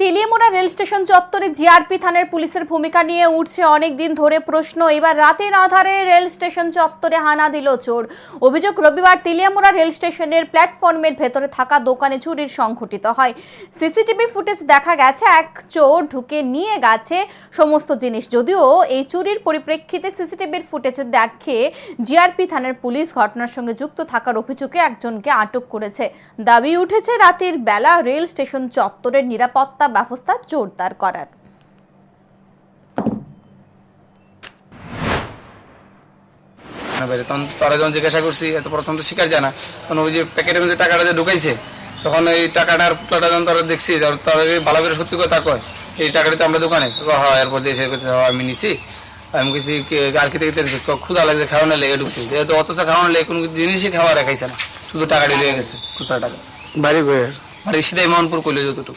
Teliamura rail station চত্বরে GRP থানার পুলিশের ভূমিকা নিয়ে উঠছে অনেক দিন ধরে প্রশ্ন। এবার রাতের আধারে রেল স্টেশন চত্বরে হানা দিল চোর। অভিযোগ, রবিবার তেলিয়ামোড়া রেল স্টেশনের প্ল্যাটফর্মের ভেতরে থাকা দোকানে চুরির সংঘটিত হয়। সিসিটিভি ফুটেজ দেখা গেছে, এক চোর ঢুকে নিয়ে গেছে সমস্ত জিনিস। যদিও এই চুরির পরিপ্রেক্ষিতে সিসিটিভির ফুটেজ দেখে জিআরপি থানার পুলিশ ঘটনার সঙ্গে যুক্ত থাকার অভিযোগে একজনকে আটক করেছে। দাবি উঠেছে, রাতের বেলা রেল স্টেশন চত্বরের নিরাপত্তা ব্যবস্থা জোরদার করার। তখন তারা যখন জিজ্ঞাসা করছি এত প্রথম তো স্বীকার জানা তখন ওই যে প্যাকেটের মধ্যে টাকাটা যে ঢুকাইছে তখন এই টাকাটার ফুটলাটা যখন তারা দেখছি তারা ভালো করে সত্যি কথা কয় এই টাকাটা তো আমরা দোকানে। তো হয় এরপর দিয়ে এসে করছে, "হ্যাঁ, আমি নিছি। আমি কিছু আর খেতে খেতে ক্ষুদা লাগছে খাওয়ানো লেগে ঢুকছি। যেহেতু অথচ খাওয়ানো লেগে কোনো জিনিসই খাওয়া রেখাইছে না। শুধু টাকাটি রয়ে গেছে খুচরা টাকা। বাড়ি আর সিধাই মোহনপুর কইলে যতটুকু।